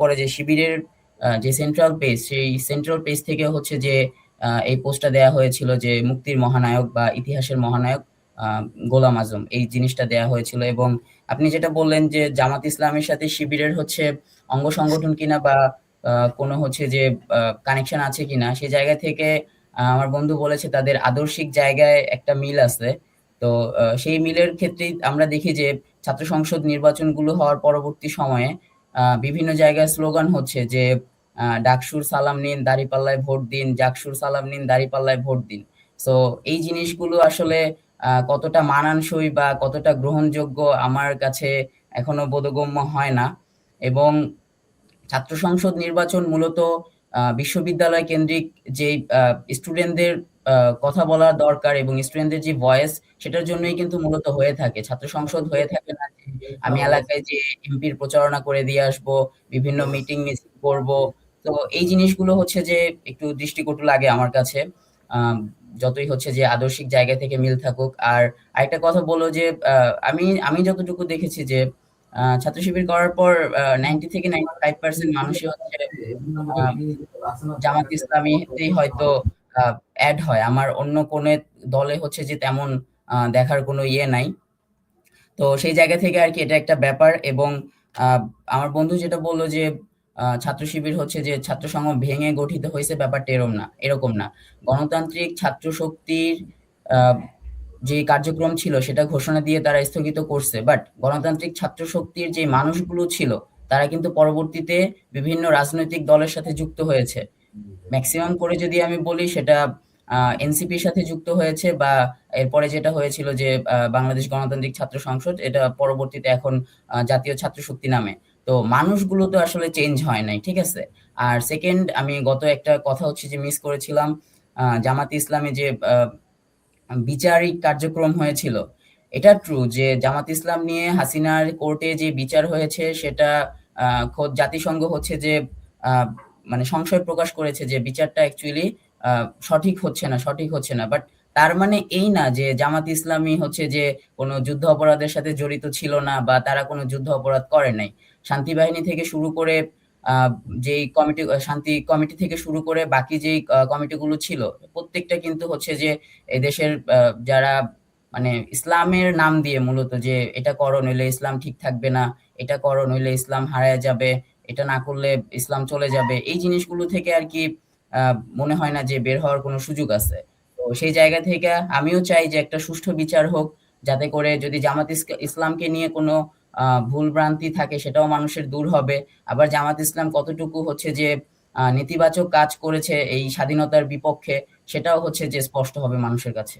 পরে যে শিবিরের যে সেন্ট্রাল পেজ সেই সেন্ট্রাল পেজ থেকে হচ্ছে যে এই পোস্টটা দেয়া হয়েছিল যে মুক্তির মহানায়ক বা ইতিহাসের মহানায়ক গোলাম আজম। এই জিনিসটা দেয়া হয়েছিল এবং আপনি যেটা বললেন যে জামাত ইসলামের সাথে শিবিরের হচ্ছে অঙ্গ সংগঠন কিনা বা কোনো হচ্ছে যে কানেকশন আছে কিনা সেই জায়গা থেকে আমার বন্ধু বলেছে তাদের আদর্শিক জায়গায় একটা মিল আছে। তো সেই মিলের ক্ষেত্রেই আমরা দেখি যে ছাত্র সংসদ নির্বাচনগুলো হওয়ার পরবর্তী সময়ে বিভিন্ন জায়গায় স্লোগান হচ্ছে যে ডাকসুর সালাম নিন, দাঁড়িপাল্লায় ভোট দিন, জাকসুর সালাম নিন, দাঁড়িপাল্লায় ভোট দিন। সো এই জিনিসগুলো আসলে কতটা মানানসই বা কতটা গ্রহণযোগ্য আমার কাছে এখনও বোধগম্য হয় না। এবং ছাত্র সংসদ নির্বাচন মূলত বিশ্ববিদ্যালয় কেন্দ্রিক যে স্টুডেন্টদের কথা বলা দরকার এবং স্টুডেন্টদের যে ভয়েস সেটার জন্যই কিন্তু মূলত হয়ে থাকে। ছাত্র সংসদ হয়ে থাকে না আমি এলাকায় যে এমপির প্রচারণা করে দিয়ে আসব, বিভিন্ন মিটিং মিছিল করব। তো এই জিনিসগুলো হচ্ছে যে একটু দৃষ্টিকটু লাগে আমার কাছে। যতই হচ্ছে যে আদর্শিক জায়গা থেকে মিল থাকুক। আর আরেকটা কথা বলো যে আমি আমি যতটুকু দেখেছি যে ছাত্র শিবির করার পর নাইনটি থেকে নাইনটি ফাইভ পার্সেন্ট মানুষই হচ্ছে জামাত ইসলামীতেই হয়তো অ্যাড হয়। আমার অন্য কোনো দলে হচ্ছে যে তেমন দেখার কোনো ইয়ে নাই। তো সেই জায়গা থেকে আর কি এটা একটা ব্যাপার এবং আমার বন্ধু যেটা বলল যে ছাত্র শিবির হচ্ছে যে ছাত্র সংঘ ভেঙে গঠিত হয়েছে ব্যাপারটা এরকম না এরকম না। গণতান্ত্রিক ছাত্র শক্তির যে কার্যক্রম ছিল সেটা ঘোষণা দিয়ে তারা স্থগিত করছে। বাট গণতান্ত্রিক ছাত্র শক্তির যে মানুষগুলো ছিল, তারা কিন্তু পরবর্তীতে বিভিন্ন রাজনৈতিক দলের সাথে যুক্ত হয়েছে। ম্যাক্সিমাম করে যদি আমি বলি সেটা এনসিপির সাথে যুক্ত হয়েছে বা এরপরে যেটা হয়েছিল যে বাংলাদেশ গণতান্ত্রিক ছাত্র সংসদ, এটা পরবর্তীতে এখন জাতীয় ছাত্র শক্তি নামে। তো মানুষগুলো তো আসলে চেঞ্জ হয় নাই, ঠিক আছে? আর সেকেন্ড আমি গত একটা কথা হচ্ছে যে মিস করেছিলাম জামাত ইসলামে যে বিচারিক কার্যক্রম হয়েছিল, এটা ট্রু যে জামাত ইসলাম নিয়ে হাসিনার কোর্টে যে বিচার হয়েছে, সেটা খোদ জাতিসংঘ হচ্ছে যে মানে সংশয় প্রকাশ করেছে যে বিচারটা অ্যাকচুয়ালি সঠিক হচ্ছে না, সঠিক হচ্ছে না। বাট তার মানে এই না যে জামাত ইসলামী হচ্ছে যে কোনো যুদ্ধ অপরাধের সাথে জড়িত ছিল না বা তারা কোনো যুদ্ধ অপরাধ করে নাই। শান্তি বাহিনী থেকে শুরু করে যেই কমিটি, শান্তি কমিটি থেকে শুরু করে বাকি যেই কমিটিগুলো ছিল, প্রত্যেকটা কিন্তু হচ্ছে যে দেশের যারা মানে ইসলামের নাম দিয়ে মূলত যে এটা করো নইলে ইসলাম ঠিক থাকবে না, এটা করো নইলে ইসলাম হারায় যাবে, এটা না করলে ইসলাম চলে যাবে, এই জিনিসগুলো থেকে আর কি মনে হয় না যে বের হওয়ার কোনো সুযোগ আছে। তো সেই জায়গা থেকে আমিও চাই যে একটা সুষ্ঠু বিচার হোক, যাতে করে যদি জামাত ইসলামকে নিয়ে কোনো ভুল ভ্রান্তি থাকে সেটাও মানুষের দূর হবে। আবার জামাত ইসলাম কতটুকু হচ্ছে যে নেতিবাচক কাজ করেছে এই স্বাধীনতার বিপক্ষে, সেটাও হচ্ছে যে স্পষ্ট হবে মানুষের কাছে।